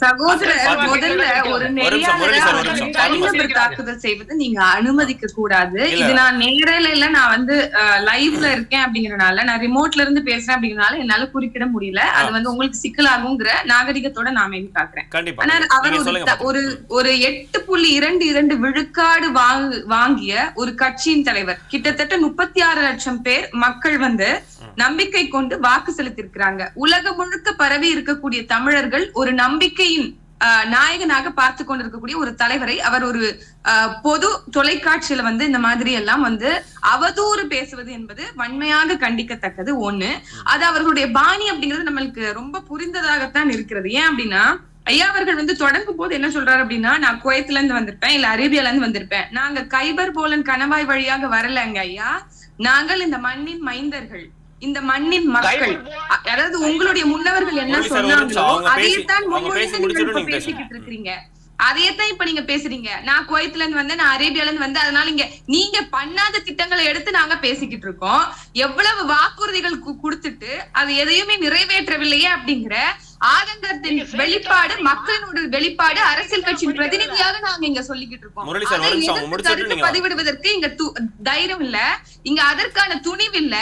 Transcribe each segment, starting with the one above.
சகோதரர் பாத்தீங்க, முதல்ல. ஒரு நெறியாளரை. தனிநபர் தாக்குதல் செய்வது நீங்க அனுமதிக்க கூடாது. இது நான் நேரல இல்ல நான் வந்து லைவ்ல இருக்கேன் அப்படிங்கறனால நான் ரிமோட்ல இருந்து பேசுறேன் அப்படிங்கறனால என்னால குறிப்பிட முடியல. அது வந்து உங்களுக்கு சிக்கலாகுங்கிற நாகரிகத்தோட நான் இது பாக்குறேன் ஆனா அவர் ஒரு ஒரு எட்டு புள்ளி இரண்டு இரண்டு விழுக்காடு வாங்கு வாங்கிய ஒரு கட்சியின் தலைவர். கிட்டத்தட்ட முப்பத்தி ஆறு லட்சம் பேர் மக்கள் வந்து நம்பிக்கை கொண்டு வாக்கு செலுத்தியிருக்கிறாங்க. உலகம் முழுக்க பரவி இருக்கக்கூடிய தமிழர்கள் ஒரு நம்பிக்கையின் ஆஹ், நாயகனாக பார்த்து கொண்டிருக்கக்கூடிய ஒரு தலைவரை அவர் ஒரு பொது தொலைக்காட்சியில வந்து இந்த மாதிரி எல்லாம் வந்து அவதூறு பேசுவது என்பது வன்மையாக கண்டிக்கத்தக்கது ஒண்ணு. அது அவர்களுடைய பாணி அப்படிங்கிறது நம்மளுக்கு ரொம்ப புரிந்ததாகத்தான் இருக்கிறது. ஏன் அப்படின்னா ஐயா அவர்கள் வந்து தொடங்கும் போது என்ன சொல்றாரு அப்படின்னா நான் குவைத்துல இருந்து வந்திருப்பேன் இல்ல அரேபியால இருந்து வந்திருப்பேன். நாங்க கைபர் போலன் கணவாய் வழியாக வரலங்க ஐயா. நாங்கள் இந்த மண்ணின் மைந்தர்கள். இந்த மண்ணின் மக்கள் அதாவது உங்களுடைய முன்னவர்கள் என்ன சொன்னாங்களோ நிமிஷம். அவங்க பேசி- அதைத்தான் அவங்க முன்மொழிந்து பேசி நீங்க முடிச்சிட்டு இப்ப நீங்க பேசுங்க. பேசிக்கிட்டு இருக்கீங்க அதையத்தான் இப்ப நீங்க பேசுறீங்க. நான் குவைத்துல இருந்து வந்தேன் நான் அரேபியால இருந்து வந்தேன். அதனால இங்க நீங்க பண்ணாத திட்டங்களை எடுத்து நாங்க பேசிக்கிட்டு இருக்கோம். எவ்வளவு வாக்குறுதிகள் கொடுத்துட்டு அது எதையுமே நிறைவேற்றவில்லையே அப்படிங்கிற ஆதங்கத்தின் வெளிப்பாடு மக்களினோட வெளிப்பாடு அரசியல் கட்சியின் பிரதிநிதியாக நாங்க இங்க சொல்லிக்கிட்டு இருக்கோம் கருத்து. பதிவிடுவதற்கு இங்க தைரியம் இல்ல இங்க அதற்கான துணிவு இல்ல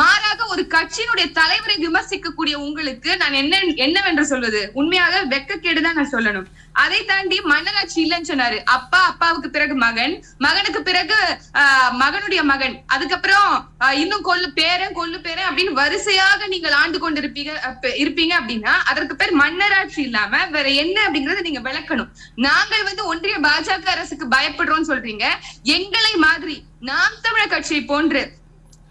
மாறாக ஒரு கட்சியினுடைய தலைவரை விமர்சிக்கக்கூடிய உங்களுக்கு நான் என்ன என்னவென்று சொல்வது? உண்மையாக வெக்கக்கேடுதான் நான் சொல்லணும். அதை தாண்டி மன்னராட்சி இல்லைன்னு சொன்னாரு. அப்பா அப்பாவுக்கு பிறகு மகன் மகனுக்கு பிறகு ஆஹ், மகனுடைய மகன். அதுக்கப்புறம் இன்னும் கொல்லு பேரன் கொல்லு பேரன் அப்படின்னு வரிசையாக நீங்கள் ஆண்டு கொண்டு இருப்பீங்க இருப்பீங்க அப்படின்னா அதற்கு பேர் மன்னராட்சி இல்லாம வேற என்ன அப்படிங்கறத நீங்க விளக்கணும். நாங்கள் வந்து ஒன்றிய பாஜக அரசுக்கு பயப்படுறோம்னு சொல்றீங்க. எங்களை மாதிரி நாம் தமிழர் கட்சியை போன்று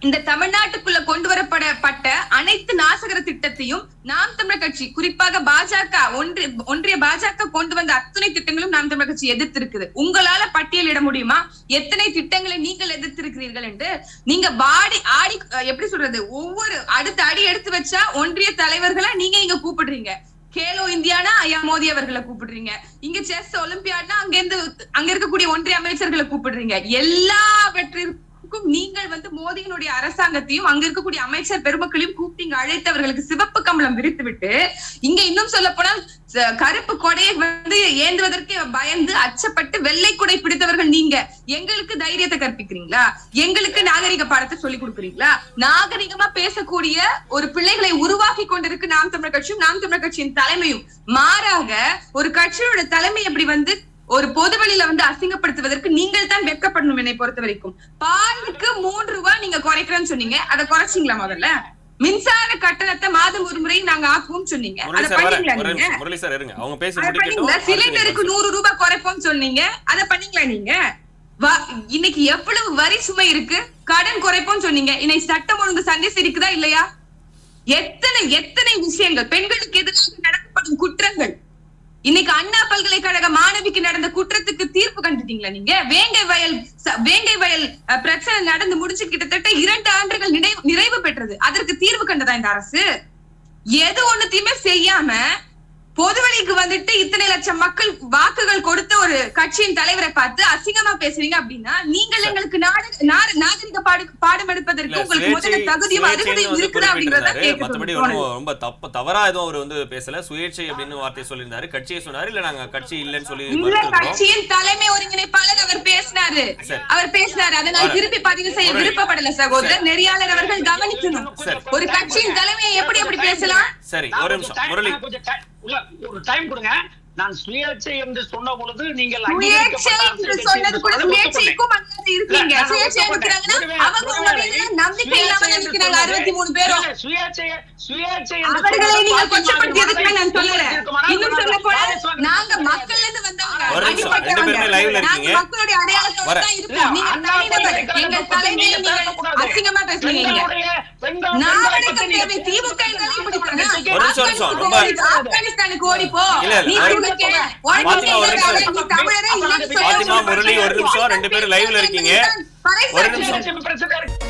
இந்த தமிழ்நாட்டுக்குள்ள கொண்டு வரப்படப்பட்ட அனைத்து நாசகர திட்டத்தையும் நாம் தமிழர் கட்சி குறிப்பாக பாஜக ஒன்றிய ஒன்றிய பாஜக கொண்டு வந்த அத்தனை திட்டங்களும் நாம் தமிழர் கட்சி எதிர்த்திருக்குது. உங்களால பட்டியலிட முடியுமா? எத்தனை திட்டங்களை நீங்கள் எதிர்த்திருக்கிறீர்கள் என்று? நீங்க வாடி ஆடி எப்படி சொல்றது? ஒவ்வொரு அடுத்த அடி எடுத்து வச்சா ஒன்றிய தலைவர்களா நீங்க இங்க கூப்பிடுறீங்க. கேலோ இந்தியானா ஐயா மோடி அவர்களை கூப்பிடுறீங்க. இங்க செஸ் ஒலிம்பியாட்னா அங்க இருந்து அங்க இருக்கக்கூடிய ஒன்றிய அமைச்சர்களை கூப்பிடுறீங்க. எல்லாவற்றிற்கும் நீங்கள் வந்து மோடியினுடைய அரசாங்கத்தையும் அங்க இருக்கக்கூடிய அமைச்சர் பெருமக்களையும் கூப்பிட்டு அழைத்தவர்களுக்கு சிவப்பு கம்பளம் விரித்து விட்டு இங்க இன்னும் சொல்ல போனால் கருப்பு கொடையை வந்து ஏந்துவதற்கு பயந்து அச்சப்பட்டு வெள்ளை கொடை பிடித்தவர்கள் நீங்க. எங்களுக்கு தைரியத்தை கற்பிக்கிறீங்களா? எங்களுக்கு நாகரிக பாடத்தை சொல்லி கொடுக்குறீங்களா? நாகரிகமா பேசக்கூடிய ஒரு பிள்ளைகளை உருவாக்கி கொண்டிருக்கு நாம் தமிழர் கட்சியும் நாம் தமிழர் கட்சியின் தலைமையும். மாறாக ஒரு கட்சியோட தலைமை எப்படி வந்து ஒரு பொது வழியில வந்து அசிங்கப்படுத்துவதற்கு நீங்கள் தான் வெட்கப்படணும் என்னை பொறுத்த வரைக்கும். பாலுக்கு மூன்று ரூபாய் நீங்க குறைக்கிறேன்னு சொன்னீங்க. அதை குறைச்சிங்களா முதல்ல? மின்சார கட்டணத்தை மாதம் ஒரு முறை நாங்க ஆக்குவோம் சொன்னீங்க. அதை பண்ணீங்களா நீங்க? முரளி சார் இருங்க. அவங்க பேசி முடிக்கட்டும். சிலிண்டருக்கு பேசுங்க. நூறு ரூபாய் குறைப்போம் சொன்னீங்க. அதை பண்ணீங்களா நீங்க? இன்னைக்கு எவ்வளவு வரி சுமை இருக்கு? கடன் குறைப்போம் சொன்னீங்க. இன்னைக்கு சட்டம் ஒழுங்கு சண்டை சிரிக்குதா இல்லையா? எத்தனை எத்தனை விஷயங்கள் பெண்களுக்கு எதிராக நடத்தப்படும் குற்றங்கள் இன்னைக்கு அண்ணா பல்கலைக்கழக மாணவிக்கு நடந்த குற்றத்துக்கு தீர்ப்பு கண்டுட்டீங்களா நீங்க? வேங்கை வயல் வேங்கை வயல் பிரச்சனை நடந்து முடிச்சு கிட்டத்தட்ட இரண்டு ஆண்டுகள் நிறைவு நிறைவு பெற்றது. அதற்கு தீர்வு கண்டதா இந்த அரசு? எது ஒண்ணுத்தையுமே செய்யாம பொதுவழிக்கு வந்துட்டு இத்தனை லட்சம் மக்கள் வாக்குகள் கொடுத்த ஒரு கட்சியின் தலைவரை பார்த்து அசிங்கமா பேசுறீங்க அப்படின்னா நீங்கள் எங்களுக்கு நாகரிக பாடு பாடம் எடுப்பதற்கு உங்களுக்கு முதல்ல தகுதியும் அருகதையும் இருக்குதா. மத்தபடி ஒண்ணும் ரொம்ப தப்பு தவறா எதுவும் அவர் வந்து பேசல. சுயேட்சை அப்படின்னு வார்த்தை சொல்லியிருந்தாரு. கட்சியை சொன்னாரு இல்ல நாங்க கட்சி இல்லைன்னு சொல்லி இல்ல கட்சியின் தலைமை ஒருங்கிணைப்பாளர் அவர் பேசினாரு. அவர் பேசினாரு. அதை நான் வரேன். திருப்பி பதிவு செய்ய விருப்பப்படல சகோதரர். நெறியாளர் அவர்கள் கவனிக்கணும். ஒரு கட்சியின் தலைமையை எப்படி எப்படி பேசலாம்? சரி ஒரு நிமிஷம். முரளி. ஒரு டைம் கொடுங்க. நான் சுயேட்சை என்று சொன்ன பொழுது நீங்கள் நீங்க பாத்திமா ஒரு நிமிஷம், ரெண்டு. பேருமே நாங்க இருக்கீங்க. மக்களுடைய அடையாளத்தோட. தான் இருப்போம் நீங்க தனிநபர் எங்க தலைமையை நீங்க. அசிங்கமா பேசுறீங்க தேவை திமுக ஆப்கானிஸ்தானுக்கு ஓடி- ஆப்கானிஸ்தானுக்கு ஓடி போ இல்ல, இல்ல, நீ தமிழரே ஒரு நிமிஷம், ரெண்டு பேரும் liveல இருக்கீங்க. ஒரு நிமிஷம். பிரச்சனை இருக்கு.